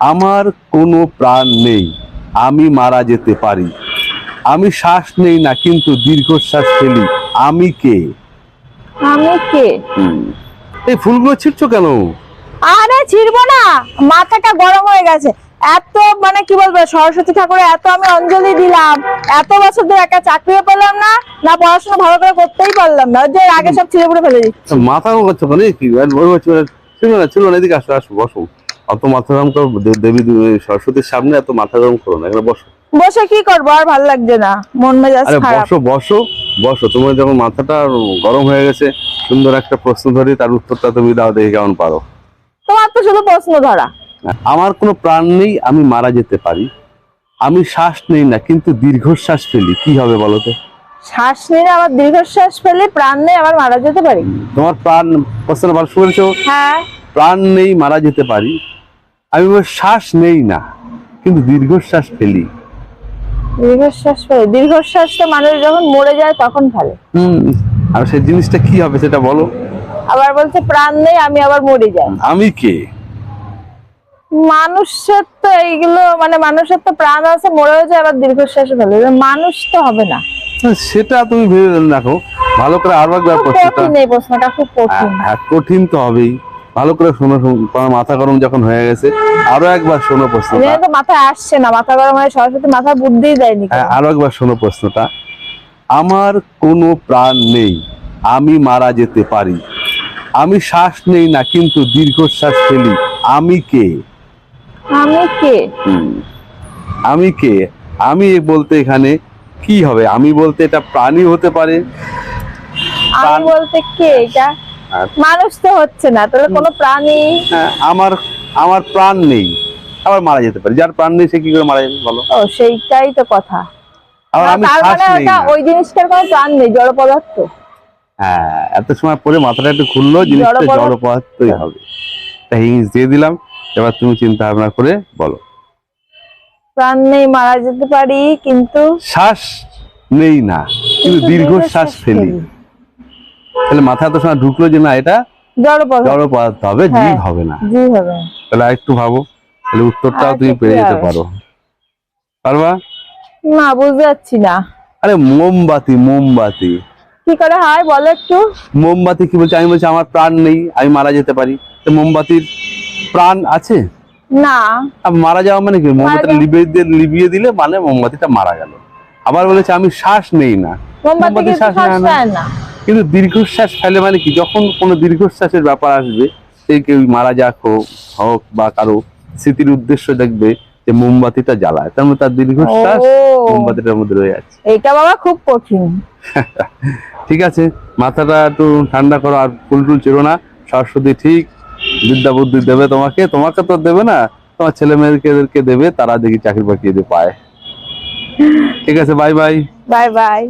আমার কোনো প্রাণ নেই আমি মারা যেতে পারি। আমি শ্বাস নেই না কিন্তু দীর্ঘশ্বাস ফেলি। আমি কে? আমি কে? এই ফুলগুলো ছিটছো কেন? আরে ছিড়বো না মাথাটা গরম হয়ে গেছে। এত মানে কি বলব সরস্বতী ঠাকুরের এত আমি অঞ্জলি দিলাম। এত বছর ধরে একটা চাকরিও পেলাম না না পড়াশোনা ভালো করে করতেই পারলাম না। যে আগে সব ছিঁড়ে পুড়ে ফেলে দিচ্ছি। মাথা গরম করছ এই কি? হচ্ছে ছিল না ছিল না এদিকে আসো আসো বসো। অত মাথা গরম করো দেবী সরস্বতীর সামনে এত মাথা গরম করো না এখানে বসো। বসে কি করব? আর ভালো লাগছে না। মন মেজাজ খারাপ। বসো বসো বসো। তোমার যখন মাথাটা গরম হয়ে গেছে সুন্দর একটা প্রশ্ন ধরি তার উত্তরটা তুমি দাও দেখি কেমন পারো। তোমার তো শুধু প্রশ্ন ধরা। আমার কোনো প্রাণ নেই আমি মারা যেতে পারি। আমি শ্বাস নেই না কিন্তু দীর্ঘশ্বাস ফেলি। কি হবে বলো তো? শ্বাস নিলে আবার দীর্ঘশ্বাস ফেলে প্রাণ নেই আবার মারা যেতে পারি? তোমার প্রাণ প্রশ্ন ভালো শুনেছো? হ্যাঁ। প্রাণ নেই মারা যেতে পারি। আমি শ্বাস নেই না কিন্তু দীর্ঘশ্বাস ফেলি। দীর্ঘশ্বাস ফেলে। দীর্ঘশ্বাস তো মানুষ যখন মরে যায় তখন ফেলে। হুম আর সেই জিনিসটা কি হবে সেটা বলো। আবার বলছে প্রাণ নেই আমি আবার মরে যাই। আমি কে? মানুষের তো এইগুলো মানে মানুষের তো প্রাণ আছে মরেও যায় আবার দীর্ঘশ্বাস ফেলে। মানুষ তো হবে না। সেটা তুমি ভেবে রাখো ভালো করে আরও একবার প্রশ্নটা। কঠিন এই প্রশ্নটা খুব কঠিন। হ্যাঁ কঠিন তো হবেই। ভালো করে শোনো তোমার মাথা গরম যখন হয়ে গেছে আরও একবার শোনো প্রশ্নটা। তো মাথায় আসছে না মাথা গরম হয়ে সরস্বতী মাথার বুদ্ধিই দেয়নি হ্যাঁ আরও একবার শোনো প্রশ্নটা। আমার কোনো প্রাণ নেই আমি মারা যেতে পারি। আমি শ্বাস নেই না কিন্তু দীর্ঘশ্বাস ফেলি। আমি কে? আমি কে? আমি কে? আমি বলতে এখানে কি হবে? আমি বলতে এটা প্রাণী হতে পারে। আমি বলতে কে এটা? মানুষ তো হচ্ছে না তাহলে কোনো প্রাণী? হ্যাঁ, আমার আমার প্রাণ নেই। আবার মারা যেতে পারে। যার প্রাণ নেই সে কি করে মারা যাবে বলো? ও সেইটাই তো কথা। আমি শ্বাস মানে নেই ওই জিনিসটার কোনো প্রাণ নেই জড় পদার্থ। হ্যাঁ এত সময় পরে মাথাটা একটু খুললো জিনিসটা জড় পদার্থই হবে। তাই হিংস দিয়ে দিলাম এবার তুমি চিন্তা ভাবনা করে বলো। প্রাণ নেই মারা যেতে পারি কিন্তু শ্বাস নেই না কিন্তু দীর্ঘশ্বাস ফেলি। তাহলে মাথা তো সময় ঢুকলো যে না এটা জড় পদার্থ। হবে হ্যাঁ। জীব হবে না। জি হবে। তাহলে একটু ভাবো তাহলে উত্তরটাও তুমি পেয়ে যেতে পারো। পারবা? না বুঝতে পারছি না। আরে মোমবাতি মোমবাতি। কি করে হয় বলো একটু? মোমবাতি কি বলছে? আমি বলছি আমার প্রাণ নেই আমি মারা যেতে পারি। তো মোমবাতির প্রাণ আছে? না। আর মারা যাওয়া মানে কি? মোমবাতিটা। লিবিয়ে দিয়ে লিবিয়ে দিলে মানে মোমবাতিটা মারা গেল। আবার বলেছে আমি শ্বাস নেই না। মোমবাতি শ্বাস নেয় না। কিন্তু দীর্ঘশ্বাস ফেলে মানে কি? যখন কোনো দীর্ঘশ্বাসের ব্যাপার আসবে সে কেউ মারা যাক হোক হোক বা কারও স্মৃতির উদ্দেশ্য দেখবে যে মোমবাতিটা জ্বালায়। তার মানে তার দীর্ঘশ্বাস মোমবাতিটার মধ্যে রয়ে আছে এটা বাবা খুব কঠিন। ঠিক আছে মাথাটা একটু ঠান্ডা করো আর ফুল টুল চেরো না। সরস্বতী ঠিক বিদ্যা বুদ্ধি দেবে তোমাকে। তোমাকে তো দেবে না তোমার ছেলে মেয়েদেরকে দেবে তারা দেখি চাকরি বাকরি দিয়ে পায়। ঠিক আছে বাই বাই বাই বাই